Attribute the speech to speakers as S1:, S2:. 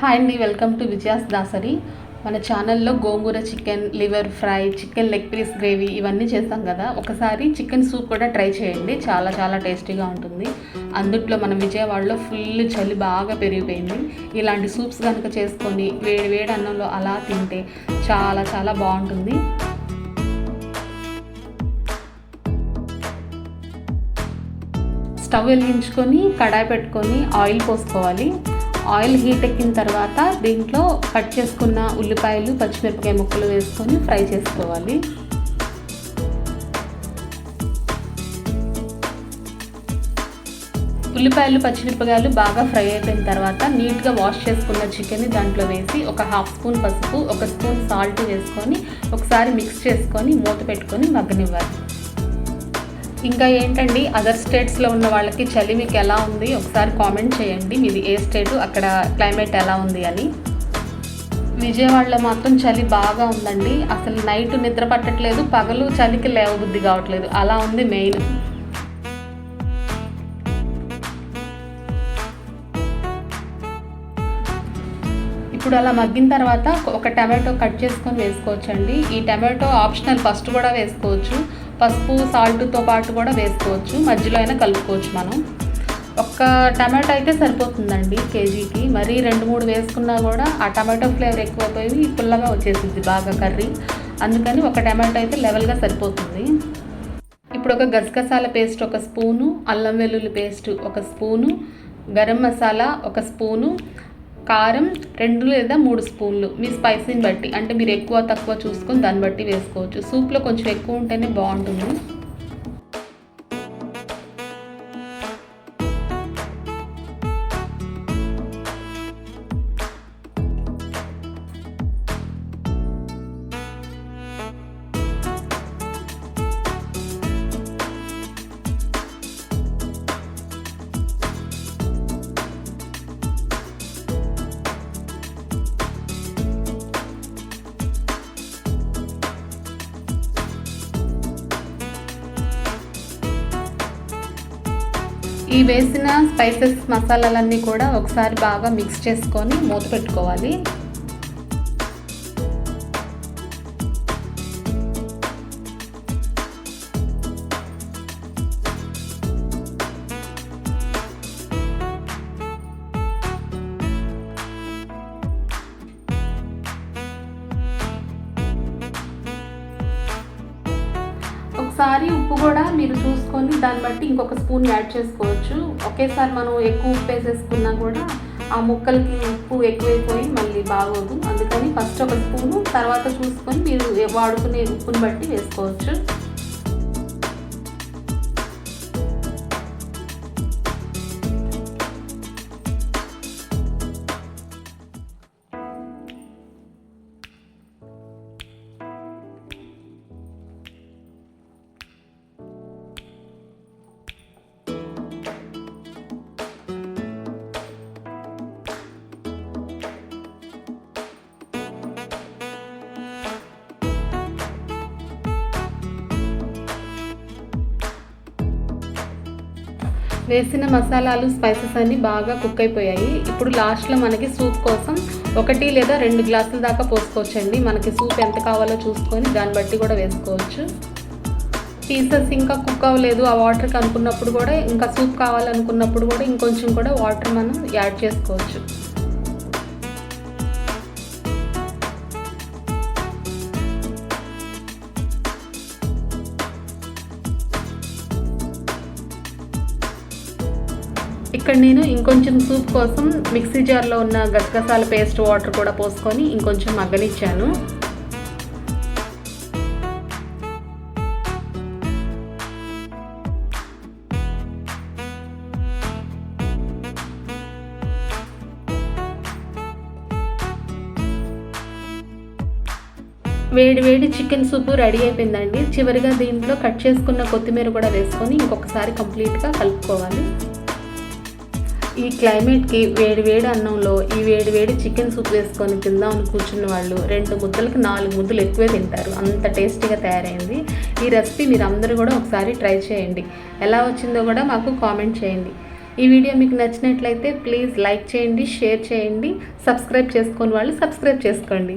S1: Hi అండి welcome to Vijaya's Dasari మన ఛానల్లో gongura chicken liver fry chicken leg piece gravy ఇవన్నీ చేస్తాం కదా. ఒకసారి చికెన్ సూప్ కూడా ట్రై చేయండి. చాలా చాలా టేస్టీగా ఉంటుంది. అందుట్లో మన విజయవాడలో ఫుల్ చలి బాగా పెరిగిపోయింది. ఇలాంటి సూప్స్ కనుక చేసుకొని వేడి వేడి అన్నంలో అలా తింటే చాలా చాలా బాగుంటుంది. స్టవ్ వెలిగించుకొని కడాయి పెట్టుకొని ఆయిల్ పోసుకోవాలి. ఆయిల్ హీట్ ఎక్కిన తర్వాత దీంట్లో కట్ చేసుకున్న ఉల్లిపాయలు పచ్చిమిరపకాయ ముక్కలు వేసుకొని ఫ్రై చేసుకోవాలి. ఉల్లిపాయలు పచ్చిమిరపకాయలు బాగా ఫ్రై అయిపోయిన తర్వాత నీట్గా వాష్ చేసుకున్న చికెన్ని దాంట్లో వేసి ఒక హాఫ్ స్పూన్ పసుపు ఒక స్పూన్ సాల్ట్ వేసుకొని ఒకసారి మిక్స్ చేసుకొని మూత పెట్టుకొని మగ్గనివ్వాలి. ఇంకా ఏంటండి అదర్ స్టేట్స్లో ఉన్న వాళ్ళకి చలి మీకు ఎలా ఉంది? ఒకసారి కామెంట్ చేయండి. మీది ఏ స్టేట్ అక్కడ క్లైమేట్ ఎలా ఉంది అని. విజయవాడలో మాత్రం చలి బాగా ఉందండి. అసలు నైట్ నిద్ర పట్టట్లేదు. పగలు చలికి లేవబుద్ధి కావట్లేదు. అలా ఉంది మెయిన్ ఇప్పుడు అలా మగ్గిన తర్వాత ఒక టమాటో కట్ చేసుకొని వేసుకోవచ్చండి. ఈ టమాటో ఆప్షనల్ ఫస్ట్ కూడా వేసుకోవచ్చు. పసుపు సాల్ట్తో పాటు కూడా వేసుకోవచ్చు. మధ్యలో అయినా కలుపుకోవచ్చు మనం. ఒక్క టమాటో అయితే సరిపోతుందండి కేజీకి. మరీ రెండు మూడు వేసుకున్నా కూడా ఆ టమాటో ఫ్లేవర్ ఎక్కువైపోయి పుల్లగా వచ్చేసింది బాగా కర్రీ. అందుకని ఒక టమాటో అయితే లెవెల్గా సరిపోతుంది. ఇప్పుడు ఒక గసగసాల పేస్ట్ ఒక స్పూను అల్లం వెల్లుల్లి పేస్ట్ ఒక స్పూను గరం మసాలా ఒక స్పూను కారం రెండు లేదా మూడు స్పూన్లు. మీ స్పైసీని బట్టి. అంటే మీరు ఎక్కువ తక్కువ చూసుకొని దాన్ని బట్టి వేసుకోవచ్చు. సూప్లో కొంచెం ఎక్కువ ఉంటేనే బాగుంటుంది. ఈ వేసిన స్పైసెస్ మసాలాలన్నీ కూడా ఒకసారి బాగా మిక్స్ చేసుకొని మూత పెట్టుకోవాలి. ఒకసారి ఉప్పు కూడా మీరు చూసుకొని దాన్ని బట్టి ఇంకొక స్పూన్ యాడ్ చేసుకోవచ్చు. ఒకేసారి మనం ఎక్కువ ఉప్పు వేసేసుకున్నా కూడా ఆ ముక్కలకి ఉప్పు ఎక్కువైపోయి మళ్ళీ బాగోదు. అందుకని ఫస్ట్ ఒక స్పూను తర్వాత చూసుకొని మీరు వాడుకునే ఉప్పుని బట్టి వేసుకోవచ్చు. వేసిన మసాలాలు స్పైసెస్ అన్నీ బాగా కుక్ అయిపోయాయి. ఇప్పుడు లాస్ట్లో మనకి సూప్ కోసం ఒకటి లేదా రెండు గ్లాసుల దాకా పోసుకోవచ్చండి. మనకి సూప్ ఎంత కావాలో చూసుకొని దాన్ని బట్టి కూడా వేసుకోవచ్చు. పీసెస్ ఇంకా కుక్ అవ్వలేదు. ఆ వాటర్కి అనుకున్నప్పుడు కూడా ఇంకా సూప్ కావాలనుకున్నప్పుడు కూడా ఇంకొంచెం కూడా వాటర్ మనం యాడ్ చేసుకోవచ్చు. ఇక్కడ నేను ఇంకొంచెం సూప్ కోసం మిక్సీ జార్లో ఉన్న గసగసాల పేస్ట్ వాటర్ కూడా పోసుకొని ఇంకొంచెం మగ్గనిచ్చాను. వేడి వేడి చికెన్ సూపు రెడీ అయిపోయిందండి. చివరిగా దీంట్లో కట్ చేసుకున్న కొత్తిమీర కూడా వేసుకొని ఇంకొకసారి కంప్లీట్గా కలుపుకోవాలి. ఈ క్లైమేట్కి వేడి వేడి అన్నంలో ఈ వేడి వేడి చికెన్ సూప్ వేసుకొని తిందామని కూర్చున్న వాళ్ళు రెండు ముద్దలకి నాలుగు ముద్దలు ఎక్కువే తింటారు. అంత టేస్టీగా తయారైంది. ఈ రెసిపీ మీరు అందరూ కూడా ఒకసారి ట్రై చేయండి. ఎలా వచ్చిందో కూడా మాకు కామెంట్ చేయండి. ఈ వీడియో మీకు నచ్చినట్లయితే ప్లీజ్ లైక్ చేయండి షేర్ చేయండి సబ్స్క్రైబ్ చేసుకోని వాళ్ళు సబ్స్క్రైబ్ చేసుకోండి.